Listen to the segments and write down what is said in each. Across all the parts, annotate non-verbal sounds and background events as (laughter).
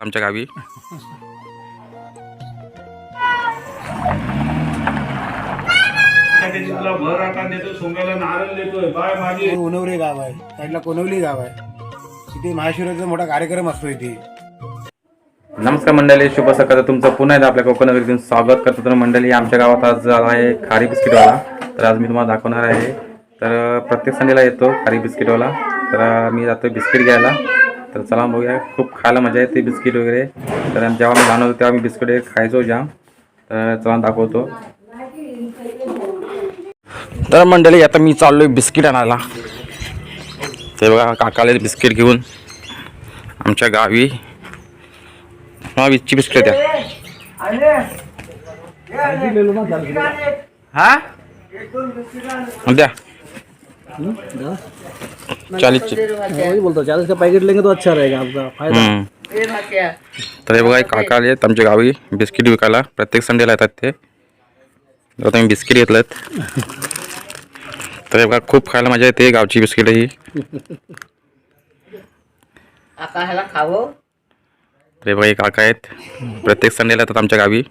आमच्या गावी. त्याची तुला भर आता देतो सोंग्याला नारळ देतोय बाय माझी उनवली गाव आहे. साईडला कोनवली गाव आहे. महाशिवराचा मोठा कार्यक्रम असतो इथे. नमस्कार मंडळी शुभ सकाळ. तुमचं पुन्हा एकदा आपल्या कोकण नगरीतून स्वागत करतो. तर मंडळी आमच्या गावात आज आला आहे खारी बिस्किटवाला. तर आज मी तुम्हाला दाखवणार आहे. तर प्रत्येक संडेला येतो खारी बिस्किटवाला. तर मी जातो बिस्किट घ्यायला. तर चला बघूया. खूप खायला मजा येते बिस्किट वगैरे. तर जेव्हा मी लहान होतो तेव्हा मी बिस्किट वगैरे खायचो जाम तर चला दाखवतो. तर मंडळी आता मी चाललोय बिस्किट आणायला. ते बघा काकाले बिस्किट घेऊन आमच्या गावी. हा वीसची बिस्किट द्या. हा? द्या. चाळीसची वही बोलतो चालीस का पैकेट लेंगे तो अच्छा रहेगा आपका फ़ायदा। हम्म. तर हे बघा एक काका आले आहेत आमच्या गावी बिस्किट विकायला. प्रत्येक संडेला येतात ते. तर आता मी बिस्किट घेतलेत. तर हे बघा खूप खायला मज़ा येते गावची बिस्किट ही. आता खावं? तर हे बघा एक काका आहेत. प्रत्येक संडेला येतात आमच्या गावी.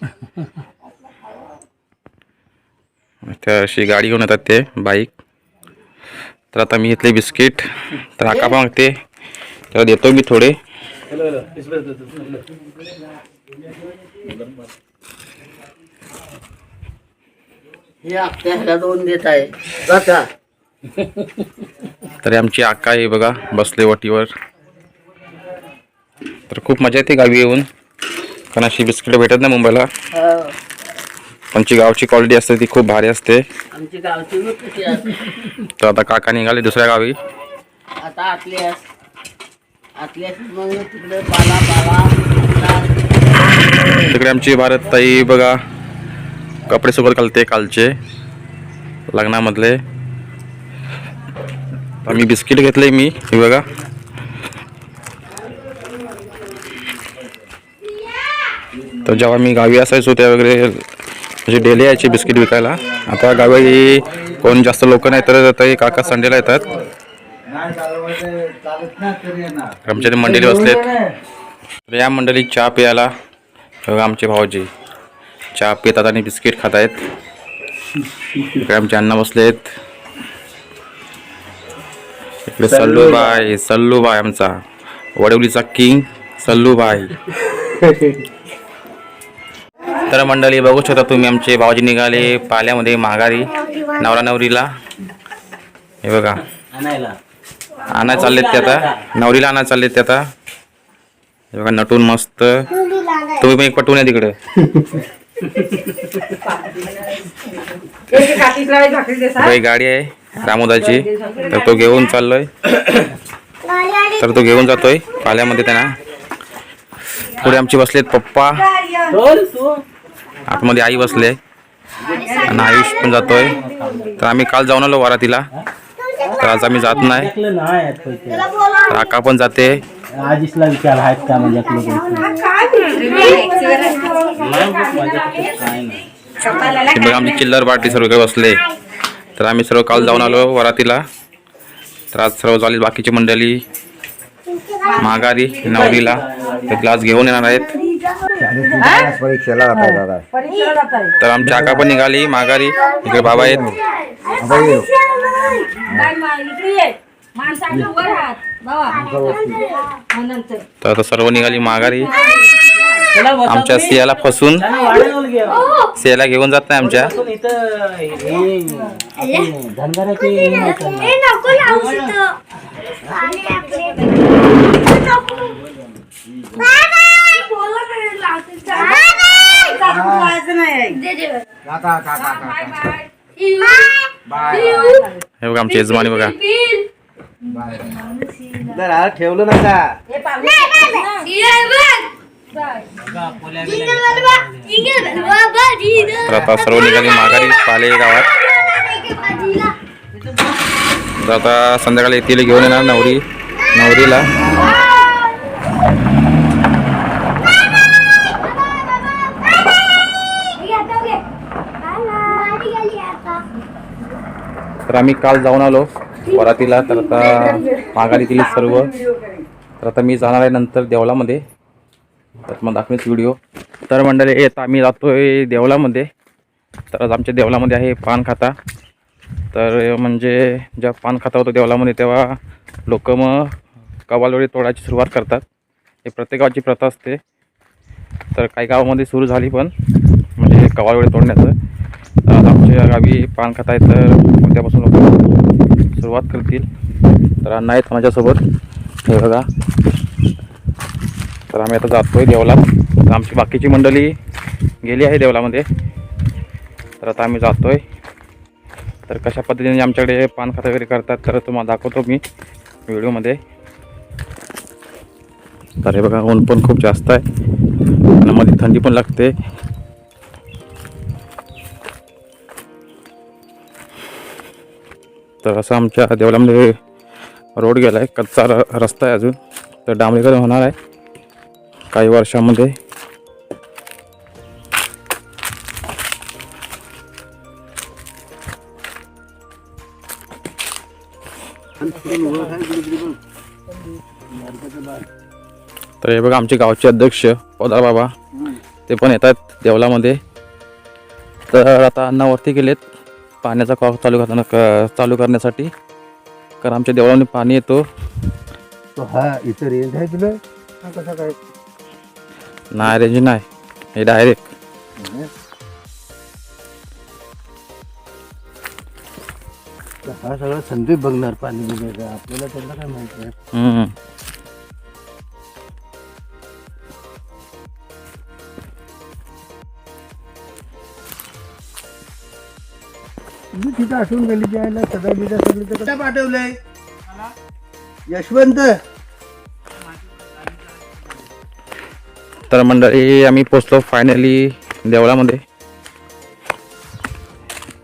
तर अशी गाडी घेऊन येतात ते बाईक. तर आता मी घेतले बिस्किट तर आका मागते. तर देतो मी थोडे. हे दोन देत आहे. तरी आमची आका आहे बघा बसले वटीवर. तर खूप मजा येते गावी येऊन. कारण अशी बिस्किट भेटत नाही मुंबईला. हो. आमची गावची क्वालिटी असते ती खूप भारी असते. आमची गावची बघ कशी आहे. तर आता काका निघाले दुसऱ्या गावी. आता आतल्यास आतल्यास मग तिकडे पाला पाला तिकडे आमची भारत ताई बघा कपडे सुकत घालते कालचे लग्नामधले. तर मी बिस्किट घेतले मी हे बघा. तर जेव्हा मी गावी असायचो त्या वगैरे म्हणजे डेली यायचे बिस्किट विकायला. आता गावी कोण जास्त लोक नाही तर ताई काका संडेला येतात. आमच्या मंडळी बसलेत. या मंडळी चहा प्यायला. आमचे भाऊजी. चहा पितात आणि बिस्किट खात आहेत इकडे आमचे अण्णा बसलेत. इकडे सल्लूबाई सल्लूबाई आमचा. वडवलीचा किंग सल्लूबाई. (laughs) तर मंडळी बघू शकता तुम्ही आमचे भाऊजी निघाले पाल्यामध्ये माघारी नवरा नवरीला हे बघा. आणा चाललेत ते आता. नवरीला आणा चाललेत ते आता. हे बघा नटून मस्त. तुम्ही पण एक पटवून या तिकडे. एक गाडी आहे रामोदाची तर तो घेऊन चाललोय. तर तो घेऊन जातोय पाल्यामध्ये त्यांना. पुढे आमचे बसलेत पप्पा. आतमध्ये आई बसले आणि आयुष पण जातोय. तर आम्ही काल जाऊन आलो वरातीला. तर आज आम्ही जात नाही. तर आका पण जाते. आज इसला विचार आहेत का म्हणजे बघा आमची चिल्लर पार्टी सर्व काही बसले. तर आम्ही सर्व काल जाऊन आलो वरातीला. तर आज सर्व झाले बाकीची मंडळी. माघारी नवरीला. ते ग्लास घेऊन येणार आहेत. तर आमची आका पण निघाली माघारी. इकडे बाबा आहेत. माणसाला वर हात बाबा. नंतर. तर आता सर्व निघाली माघारी. आमच्या सियाला फसून. सियाला घेऊन जात नाही आमच्या. धनगराचे हे नाही करणार. हे. बघा आमची यजमानी बघा. जरा ठेवलं नका तर आता सर्व निघाली माघारी पाले गावात. तर आता संध्याकाळी येतील घेऊन येणार नवरी. नवरीला. तर आम्ही काल जाऊन आलो वरातीला. तर आता माघारी दिली सर्व. तर आता मी जाणार आहे नंतर देवळामध्ये. तर मग दाखवेच व्हिडिओ. तर मंडळी येत आम्ही जातोय देवळामध्ये. तर आज आमच्या देवळामध्ये आहे पान खाता. तर म्हणजे जेव्हा पान खाता होतं देवळामध्ये तेव्हा लोक मग कवालवडी तोडायची सुरुवात करतात. हे प्रत्येक गावाची प्रथा असते. तर काही गावामध्ये सुरू झाली पण म्हणजे कवालवडी तोडण्याचं. आज आमच्या गावी पानखत आहे तर उद्यापासून लोक सुरुवात करतील. तर अण्णा आहेत माझ्यासोबत. हे बघा. तर आम्ही आता जातोय देवलात. तर आमची बाकीची मंडळी गेली आहे देवलामध्ये. तर आता आम्ही जातोय. तर कशा पद्धतीने आमच्याकडे पान वगैरे करतात तर तुम्हाला दाखवतो मी व्हिडिओमध्ये. तर हे बघा ऊन पण खूप जास्त आहे. आणि मध्ये थंडी पण लागते. तर असं आमच्या देवळामध्ये रोड गेला आहे कच्चा र रस्ता आहे अजून. तर डांबरीकरण होणार आहे काही वर्षामध्ये. तर हे बघा आमचे गावचे अध्यक्ष पदार बाबा ते पण येतात देवलामध्ये. तर आता अन्नावरती गेलेत. पाण्याचा कॉक चालू करताना क- चालू करण्यासाठी. कारण आमच्या देवळामध्ये पाणी येतो. तो हा इथं रेंज आहे तुला? हा कसा काय? नाही रेंज नाही. हे डायरेक्ट हा सगळा संदीप बघणार पाणी आपल्याला त्याला काय माहिती आहे? तुम्ही तिथं आठवून गेली आहे सदा बिदा सगळी तर पाठवलंय? यशवंत. तर मंडळी आम्ही पोचलो फायनली देवळामध्ये.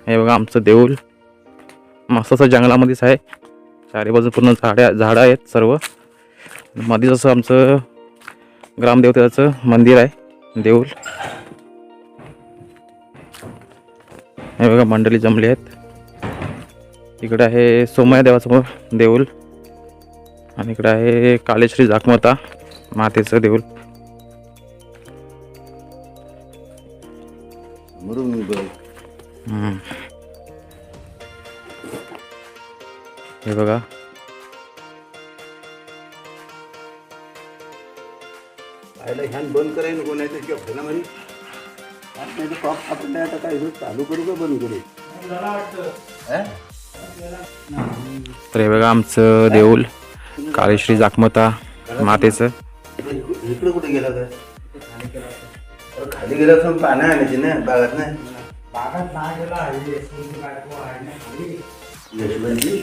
हे बघा आमचं देऊळ. मस्त असं जंगलामध्येच आहे. चारी बाजू पूर्ण झाड्या झाडं आहेत सर्व. मध्येच असं आमचं ग्रामदेवतेचं मंदिर आहे देऊळ. हे बघा मंडळी जमली आहेत. इकडे आहे सोमया देवाचं देऊळ आणि इकडे आहे कालेश्री जाकमता मातेचं हम्म. हे बघा. बंद करायला नको नाही नाही कॉप आपण आता काय हे चालू करू का बंद करू? तर हे बघा आमचं देऊळ काळेश्री जाकमता मातेचं. इकडे कुठे गेला खाली गेला पानं आणायची ना बागात ना? यशवंतजी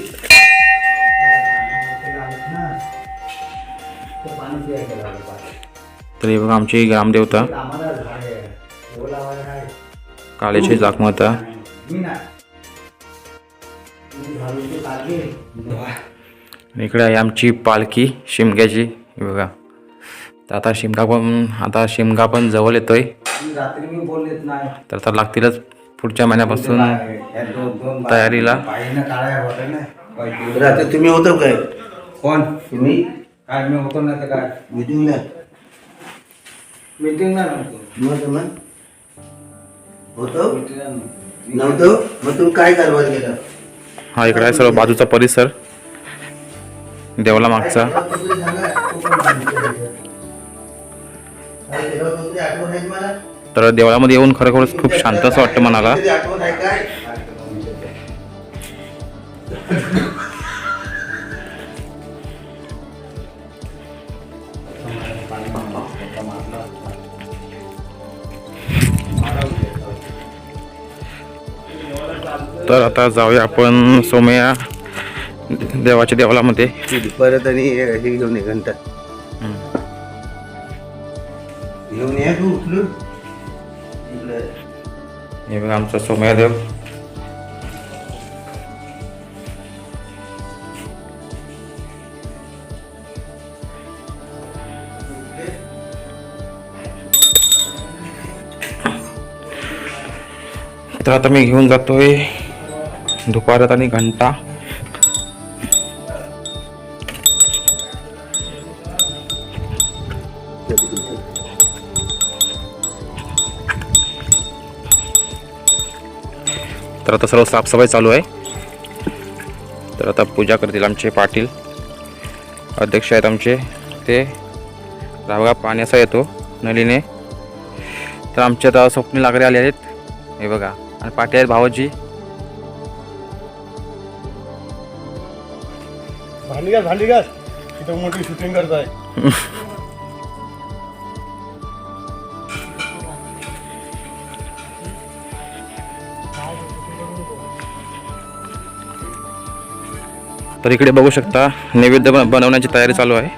तर हे बघा आमची ग्रामदेवता. काळेश्री जाकमता आणि इकडे आहे आमची पालखी शिमग्याची. हे बघा. तर आता शिमगा पण आता शिमगा पण जवळ येतोय. रात्री मी बोललेच नाही तर आता लागतीलच पुढच्या महिन्यापासून तयारीला. रात्री तुम्ही होतो काय? कोण? तुम्ही? काय मी होतो ना तर काय? मिटिंगला मीटिंगला होतो? नव्हतं. मग तुम्ही काय कारभार केला हा इकडे आहे सर्व बाजूचा परिसर. देवला मागचा तर देवळामध्ये येऊन खरोखरच खूप शांत असं वाटतं मनाला. (laughs) तर आता जाऊया आपण सोमया देवाच्या देवळामध्ये. परत आणि हे घेऊन ये घंटा. घेऊन या. तू उचलून इकडे. हे बघा आमचा सोमया देव. तर आता मी घेऊन जातोय. दुपारात आणि घंटा. तर आता सर्व साफसफाई चालू आहे. तर आता पूजा करतील आमचे पाटील. अध्यक्ष आहेत आमचे. ते धावगा पाण्याचा येतो नलीने. तर आमच्या आता स्वप्नी लागले आले आहेत हे बघा. आणि पाटील आहेत भावाजी भांडी घास भांडी घास इथं मोठी शूटिंग करताय तर इकडे बघू शकता नैवेद्य बन- बनवण्याची तयारी चालू आहे.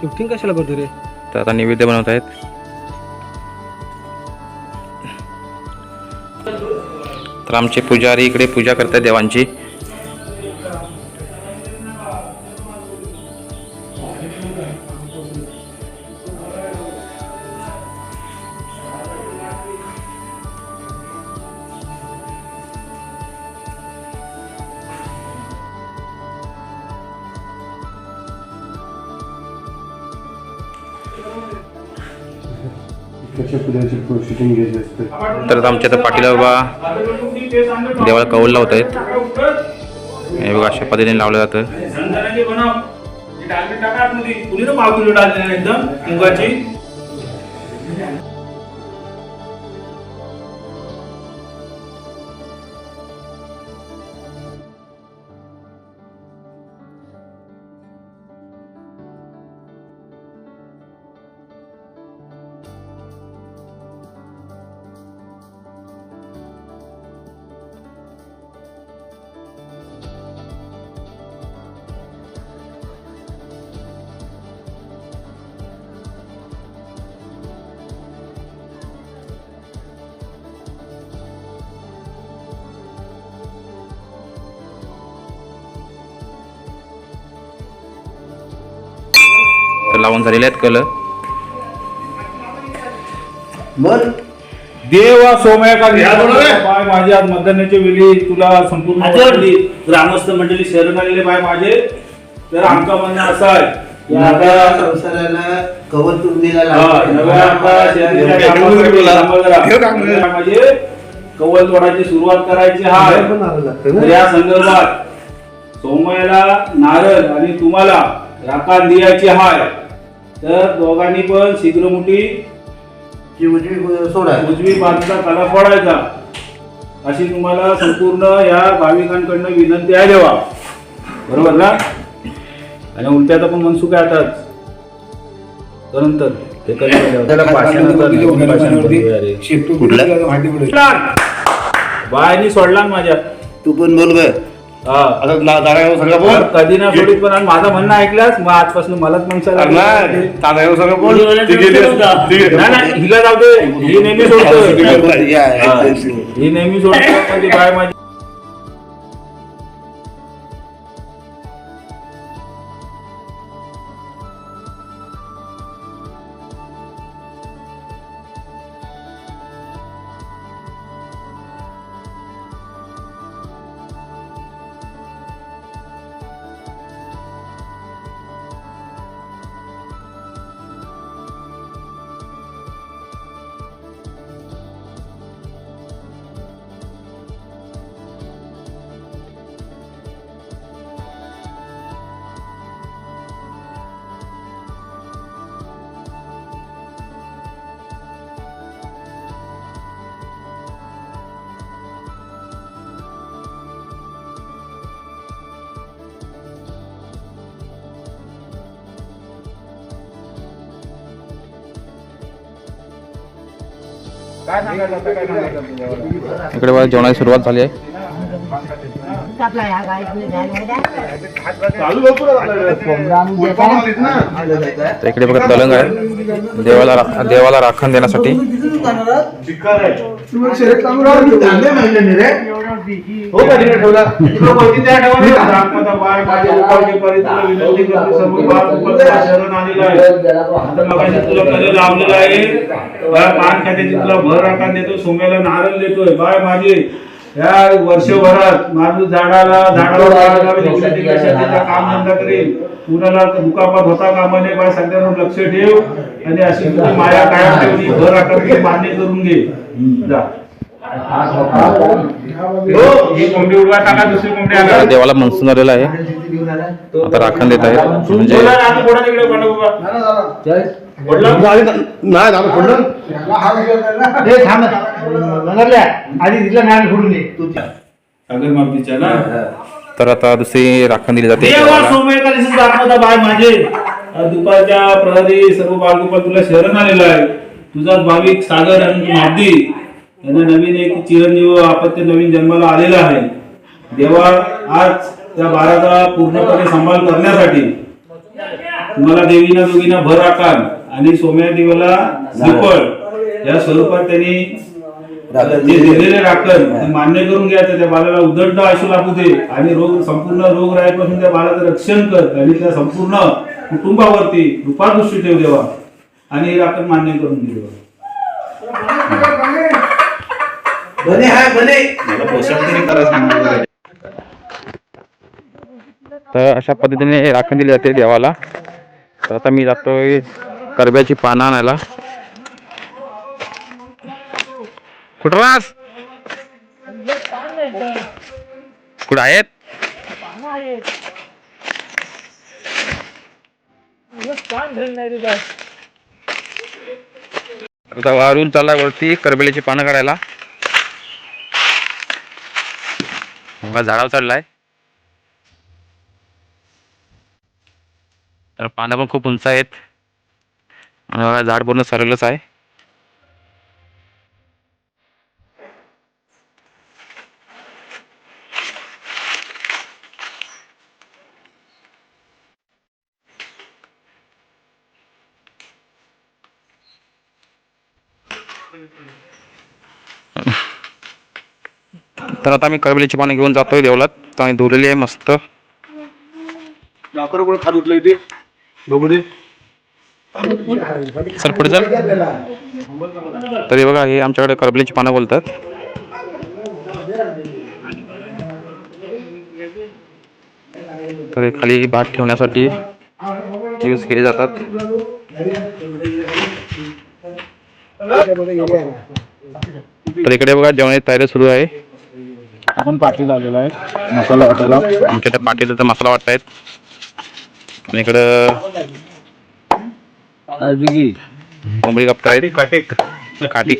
शूटिंग कशाला करतो रे? तर आता नैवेद्य बनवत आहेत तर आमचे पुजारी इकडे पूजा करतायत देवांची. तर आमच्या आता पाटील बाबा देवाला कौल लावत आहेत. हे बघा अशा पद्धतीने लावलं जातं. झणझणाटी बनव लावून झालेले आहेत कल बोल देवा सोमया का बाय माझे आज मतदानाची वेळी तुला संपूर्ण ग्रामस्थ मंडळी शरण आलेले बाय माझे. तर आमचं म्हणणं असं आहे. की नव्या आता संसाराला कवच तुंबीला नव्या आता शेतीच्या कामासाठी कामाला म्हणजे कवल तोडायची सुरुवात करायची आहे. तर या संदर्भात सोमयाला नारळ आणि तुम्हाला राखा द्यायची आहे. तर दोघांनी पण शीघ्र मोठी सोडा. उजवी बाजूचा कला फोडायचा अशी तुम्हाला संपूर्ण या भाविकांकडनं विनंती आहे देवा. बरोबर ना? आणि उलट्यात आपण मनसुख आहे आताच. नंतर ते कधी. बायनी सोडला ना माझ्या. तू पण बोल ग. आता ना- दारावर सगळं बोल. कधी ना सोडीत पण आणि माझं म्हणणं ऐकलास मग आजपासून मलाच म्हणसाला नाही, दारावर सगळं बोल. ती गेली हिला जाऊ दे. ही नेहमी (laughs) सोडतो हा. नेहमी सोडतो ती बाय माझी इकडे बघा जेवणाची सुरुवात झाली आहे. तर इकडे बघा तलंग आहे. देवाला रा- देवाला राखण देण्यासाठी. चिक्कार आहे. चांगले महिने नाही रे हो का तिकडे ठेवला? तुला कोणती त्या ठेवा ना. रामपदा बाय माझ्या उपाशी परी तुला विनंती करतो सर्व बाळ उपस्थित शरण आलेलं आहे. आता मगाशी तुला कधी लावलेलं आहे? बाय पान खात्याची तुला भर राखण देतो सोम्याला नारळ देतोय. बाय माझे. या वर्षभरात माणूस झाडाला झाडावर इकडे तिकडे शेताचा काम धंदा करेल कुणाला दुखापत होता कामा नये पाय सगळ्यांवर लक्ष ठेव. आणि अशी तुझी माया कायम ठेवली घर आकार मान्य करून घे. जा. हो, ही देवाला मनसून आलेला आहे. आता राखण देत आहेत. म्हणजे? नाही सागर मारुतीच्या ना. तर आता दुसरी राखण दिली जाते. बाय माझे. दुपारच्या प्रहरी सर्व बाळगोपाल तुला शरण आलेला आहे. तुझाच भाविक सागर आणि मादी. यांना नवीन एक चिरंजीव आपत्य नवीन जन्माला आलेला आहे. देवा आज त्या बाळाचा पूर्णपणे सांभाळ करण्यासाठी तुम्हाला देवीना दोघीना भर आकार आणि सोम्या देवाला झपळ या स्वरूपात त्यांनी जे दिलेले राखण मान्य करून घ्यायचं. त्या बाळाला उदंड आशू लागू दे आणि रोग संपूर्ण रोग राहायपासून त्या बाळाचं रक्षण कर आणि त्या संपूर्ण कुटुंबावरती कृपादृष्टी ठेव देवा. आणि हे राखण मान्य करून घे देवा तर अशा पद्धतीने राखण दिली जाते देवाला. तर आता मी जातोय करब्याची पानं आणायला. कुठं रास कुठं आहेत? आता वारून चाललाय वरती करबेलीची पानं काढायला. बघा झाडावर चढलाय. तर पानं पण खूप उंच आहेत. आणि झाड पूर्ण सरळच आहे. तर आता आम्ही करबिलीची पानं घेऊन जातोय देवलात. आम्ही धुलेली आहे मस्त. लाकर कोण खात उठलं इथे. बघू दे. सर पुढे चल तरी बघा हे आमच्याकडे करबलीची पानं बोलतात. तर हे खाली भात ठेवण्यासाठी यूज केले जातात. तर इकडे बघा जेवणाची तयारी सुरू आहे. आपण पाठी आलेला आहे. मसाला वाटायला. आमच्या त्या पाटीला तर मसाला वाटतायत आणि इकडं कोंबडी कापतायत. काटेक काठी.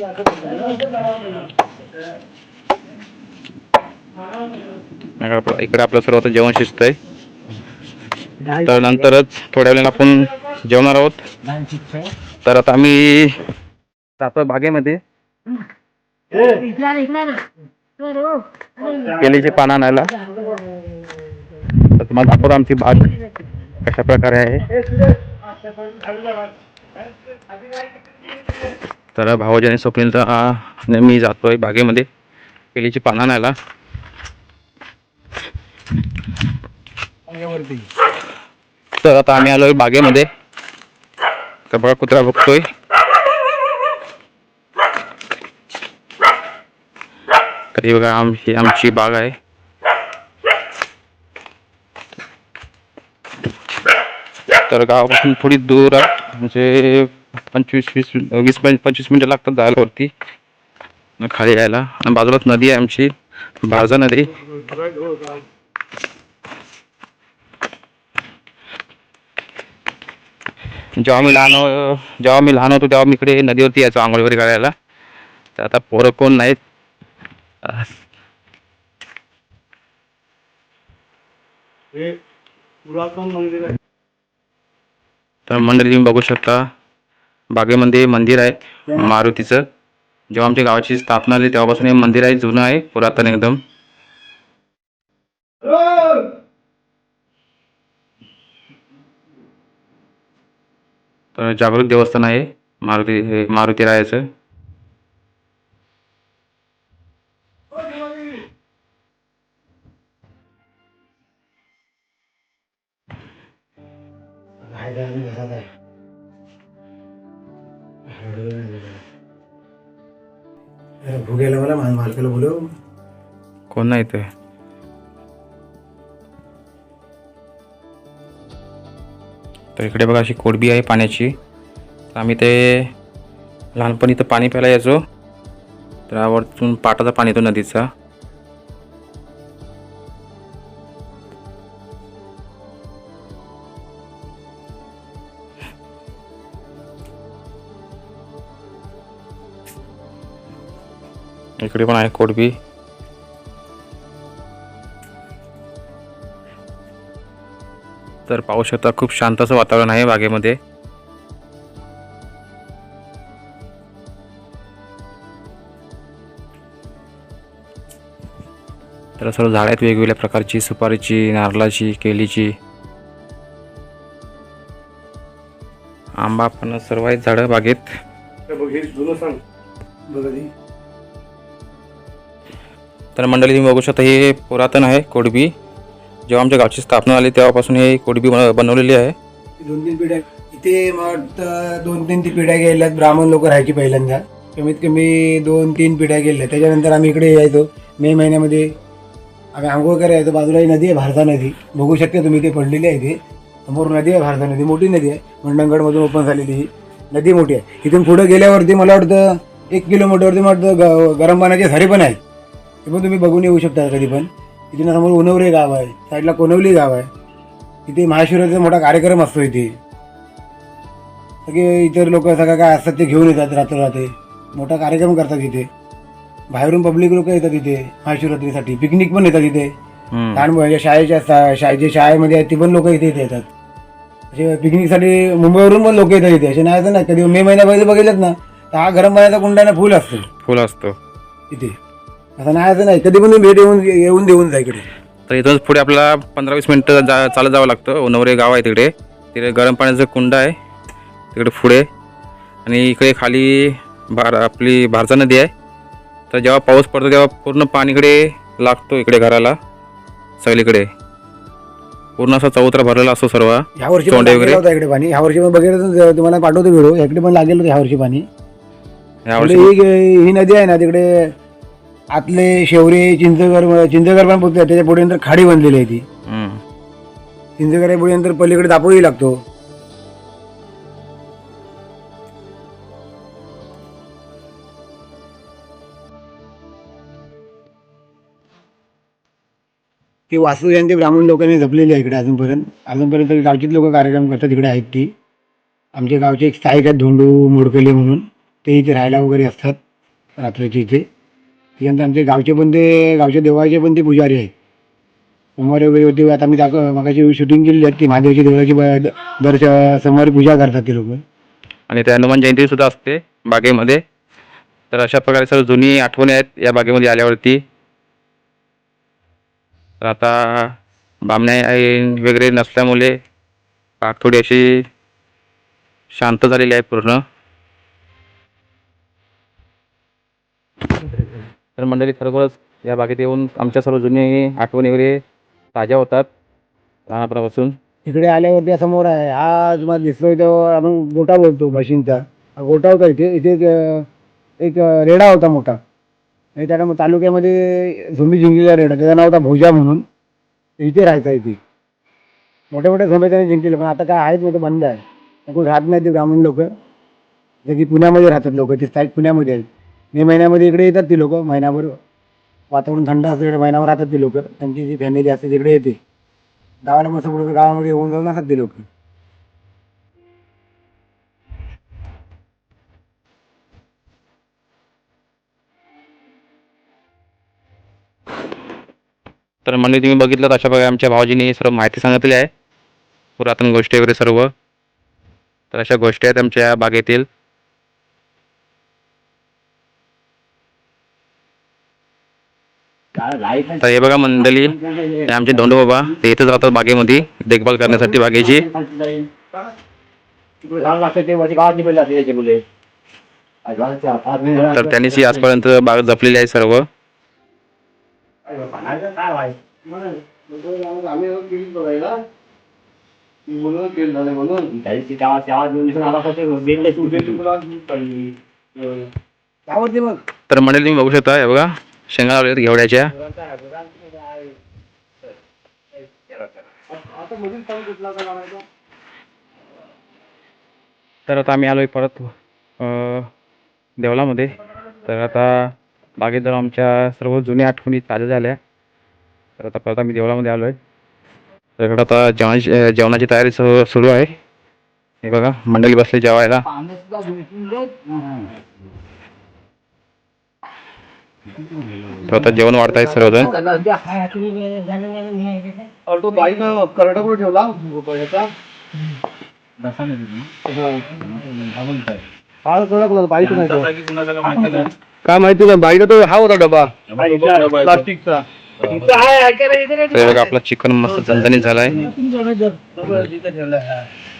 नाही का आपलं- इकडे आपलं सर्व आता जेवण शिजत आहे तर नंतरच थोड्या वेळाने आपण जेवणार आहोत. तर आता आम्ही जातोय बागेमध्ये. केलीची पानं आणायला. तर तुम्हाला दाखवतो आमची बाग कशा प्रकारे आहे. तर भाऊजी आणि स्वप्नील मी जातोय बागेमध्ये केलीची पानं आणायला. तर आता आम्ही आलोय बागेमध्ये. तर बघा कुत्रा बघतोय. तर हे बघा आमची आमची बाग आहे. तर गावापासून थोडी दूर आहे. म्हणजे पंचवीस वीस वीस पंचवीस मिनिटं लागतात जायला वरती खाली यायला. आणि बाजूलाच नदी आहे आमची. बारजा नदी. जेव्हा मी लहान हो-, जेव्हा मी लहान होतो तेव्हा मी इकडे नदीवरती यायचो आंघोळ वगैरे करायला. तर आता पोरं कोण नाहीत. हे पुरातन मंदिर आहे. तर मंडळी तुम्ही बघू शकता. बागेमध्ये मंदिर आहे मारुतीचं. जेव्हा आमच्या गावाची स्थापना झाली तेव्हापासून हे मंदिर आहे जुनं आहे पुरातन एकदम. तर जागृत देवस्थान आहे मारुती हे मारुती रायाचं. भूगेला नाही तर इकडे बघा अशी कोडबी आहे पाण्याची. तर आम्ही ते लहानपणी तर पाणी प्यायला यायचो. तर आवडतून पाटाचा पाणी येतो नदीचा. इकडे पण आहे कोडबी तर पाहू शकता खूप शांत असं वातावरण आहे बागेमध्ये. तर सर्व झाडं आहेत वेगवेगळ्या प्रकारची सुपारीची नारळाची केलीची. आंबा पण सर्व आहेत झाडं बागेत. तर मंडळी तुम्ही बघू शकता हे पुरातन आहे कोडबी जेव्हा आमच्या गावची स्थापना झाली तेव्हापासून हे कोडबी बनवलेली आहे. दोन तीन पिढ्या इथे मला वाटतं दोन तीन ती पिढ्या गेल्यात. ब्राह्मण लोक राहायची पहिल्यांदा. कमीत कमी दोन तीन पिढ्या गेल्या. त्याच्यानंतर आम्ही इकडे यायचो. मे महिन्यामध्ये आम्ही आंघोळ करायला यायचो. बाजूला ही नदी आहे भारता नदी. बघू शकता तुम्ही ते पडलेली आहे इथे समोर नदी आहे भारता नदी. मोठी नदी आहे. मंडणगडमधून ओपन झालेली ही. नदी मोठी आहे. इथून पुढे गेल्यावरती मला वाटतं एक किलोमीटरवरती मला वाटतं ग- गरम पाण्याचे झरे पण आहेत ते पण तुम्ही बघून येऊ शकता कधी पण. इथून समोर उनवरे गाव आहे. साईडला कोनवली गाव आहे. इथे महाशिवरात्रीचा मोठा कार्यक्रम असतो इथे. सगळे इतर लोक सगळं काय असतात ते घेऊन येतात रात्री मोठा कार्यक्रम करतात इथे बाहेरून पब्लिक लोक येतात इथे महाशिवरात्रीसाठी. पिकनिक पण येतात इथे. लहान मुलांच्या शाळेच्या सा- शाळे जे शाळेमध्ये आहेत ते पण लोक इथे इथे येतात. असे पिकनिकसाठी मुंबईवरून पण लोक येतात इथे. असे नाही ना कधी मे महिन्यामध्ये बघितलं ना. तर हा गरम पाण्याचा कुंडाने फुल असतो. फुल असतो. इथे. असं नाही असं नाही. कधी पण तुम्ही भेट येऊन येऊन देऊन जा इकडे. तर इथूनच पुढे आपल्याला पंधरा वीस मिनटं जा चालत जावं लागतं. उनवरे गाव आहे तिकडे. तिकडे गरम पाण्याचं कुंड आहे. तिकडे पुढे. आणि इकडे खाली भार आपली भारजा नदी आहे. तर जेव्हा पाऊस पडतो तेव्हा पूर्ण पाणी इकडे लागतो इकडे घराला. सगळीकडे. पूर्ण असा चौतरा भरलेला असतो सर्व. ह्या वर्षी तोंडे वगैरे? होता इकडे पाणी. ह्या वर्षी पण बघितलं तर तुम्हाला पाठवतो व्हिडिओ इकडे पण लागेल होतं ह्या वर्षी पाणी. यावर्षी इकडे ही ही नदी आहे ना तिकडे आतले शेवरे चिंचगर चिंचगर पण पोहोचते त्याच्या पुढे नंतर खाडी बनलेली आहे ती. चिंचगर पुढे नंतर पलीकडे दापोली लागतो. ती वास्तू जयंती ब्राह्मण लोकांनी जपलेली आहे इकडे अजूनपर्यंत. अजूनपर्यंत गावचीच लोक कार्यक्रम करतात इकडे आहेत ती. आमच्या गावचे एक स्थायिक आहेत धोंडू मोडकले म्हणून. ते इथे राहायला वगैरे असतात रात्रीचे इथे. त्याच्यानंतर आमचे गावचे पण ते गावच्या देवाचे पण ते पुजारी आहे सोमवारी वगैरे होते आता मी दाखव मागाची शूटिंग केलेली आहे ती महादेवाची देवाची ब- दर श- सोमवारी पूजा करतात ते लोक. आणि ते हनुमान जयंती सुद्धा असते बागेमध्ये. तर अशा प्रकारे सर्व जुनी आठवणी आहेत या बागेमध्ये आल्यावरती. तर आता बामण्या आई वगैरे नसल्यामुळे बाग थोडी अशी शांत झालेली आहे पूर्ण. तर मंडळी खरोखरच या बागेत येऊन आमच्या सर्व जुनी आठवणी वगैरे ताज्या होतात लहानपणापासून. इकडे आल्यावरती समोर आहे. हा तुम्हाला दिसतोय तो आपण गोटा बोलतो मशीनचा. हा गोटा होता इथे इथे एक, एक रेडा होता मोठा. आणि त्याला मग तालुक्यामध्ये झुंबी जिंकलेला रेडा. त्याचं नाव होता भोजा म्हणून. इथे राहायचा इथे. मोठ्या मोठ्या झुंबे त्याने जिंकलेले पण आता काय आहेत मोठं बंद आहे. कोण राहत नाही ते ग्रामीण लोक. जे की पुण्यामध्ये राहतात लोक ते साईड पुण्यामध्ये आहेत. मे महिन्यामध्ये इकडे येतात ती लोक महिनाभर वातावरण थंड असतं इकडे महिनाभर राहतात ती लोक. त्यांची जी फॅमिली असते तिकडे येते. गावाला मस्त पुढे गावामध्ये येऊन जाऊन असतात ती लोक. तर म्हणजे तुम्ही बघितलं अशा प्रकारे आमच्या भाऊजींनी सर्व माहिती सांगितली आहे. पुरातन गोष्टी वगैरे सर्व. तर अशा गोष्टी आहेत आमच्या बागेतील. तर हे बघा मंडळी आमचे धोंडू बाबा ते इथेच राहतात बागेमध्ये देखभाल करण्यासाठी बागेची. तर त्यांनीच ही आजपर्यंत बाग जपलेली आहे सर्व. तर मंडळी तुम्ही बघू शकता हे बघा. शेंगा लावल्यात घेवड्याच्या. तर आता आम्ही आलोय परत अं, देवळामध्ये. तर आता बागेत जाऊन आमच्या सर्व जुन्या आठवणी ताज्या झाल्या. तर आता परत आम्ही देवळामध्ये आलोय. तर इकडं आता जेवणाची जेवणाची तयारी सुरू आहे. हे बघा मंडळी बसले जेवायला. तर आता जेवण वाढतायत सर्वजण. तो बाईक कर्नाटकवर ठेवला. याचा हा कर्नाटकला बाईक नाही तो. काय माहिती नाही. बाईक तो हा होता डबा. प्लास्टिकचा. तर हे बघा आपला चिकन मस्त झणझणीत झालाय.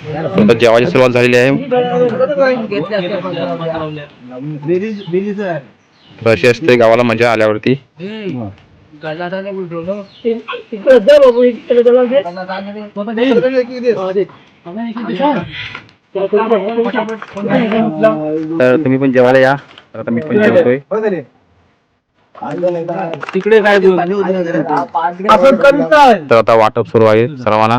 आता जेवायची सुरुवात झालेली आहे. अशी असते गावाला मजा आल्यावरती. तर तुम्ही पण जेवायला या. तर आता मी पण जेवतोय. तिकडे काय आपण करताय तर आता वाटप सुरू आहे सर्वांना. ना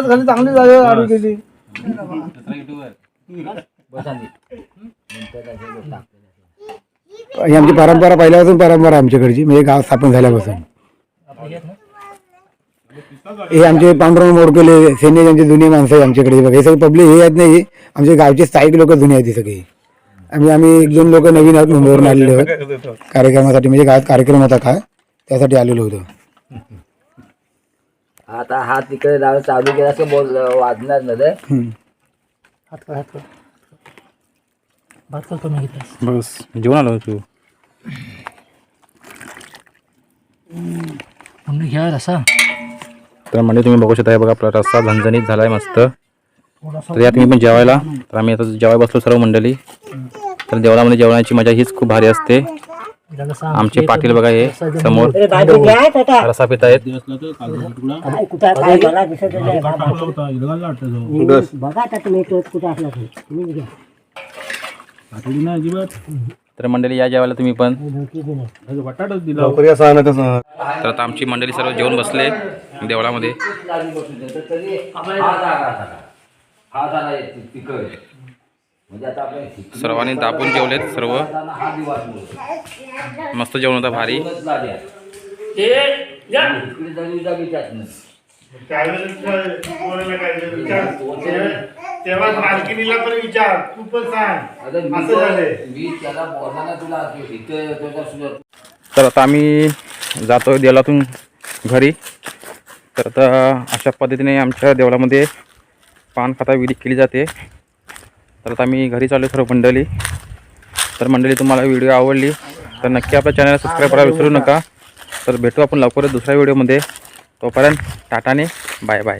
खाली चांगली जागा गेली ही आमची परंपरा पहिल्यापासून परंपरा आमच्याकडची. म्हणजे गाव स्थापन झाल्यापासून. हे आमचे पांडुरंग मोडकले सैन्य यांचे जुनी माणसं आहे आमच्याकडे. बघा हे सगळे पब्लिक हे आहेत नाही. आमचे गावचे स्थायिक लोक जुने आहेत सगळे. आम्ही आम्ही एक दोन लोक नवीन आहोत मुंबईवरून आलेले आहोत. कार्यक्रमासाठी म्हणजे गावात कार्यक्रम होता का त्यासाठी आलेलो होतो. आता हा तिकडे जाऊन चालू केला असं बोल वाजणार ना रे. बस. जेवण आलो तू. तर म्हणजे तुम्ही बघू शकता हे बघा आपला रस्ता झणझणीत झालाय मस्त. तर या तुम्ही पण जेवायला. तर आम्ही आता जेवाय बसलो सर्व मंडळी. तर देवळामध्ये जेवणाची मजा हीच खूप भारी असते. आमचे पाटील बघा हे समोर रसा पित आहेत तर मंडळी या जेवायला तुम्ही पण. तर आता आमची मंडळी सर्व जेवण बसले देवळामध्ये. सर्वांनी दाबून जेवलेत सर्व. मस्त जेवण होतं भारी. तेव्हा मालकिनीला पण विचार तू पण सांग. असं. तर- आता आम्ही जातोय देवळातून घरी. तर आता अशा पद्धतीने आमच्या देवळामध्ये पान खाता विधी केली जाते. तर आता मी घरी चालू सर्व मंडळी. तर मंडळी तुम्हाला व्हिडिओ आवडली तर नक्की आपल्या चॅनलला सबस्क्राईब करायला विसरू नका. तर भेटू आपण लवकरच दुसऱ्या व्हिडिओमध्ये. तोपर्यंत टाटाने बाय बाय.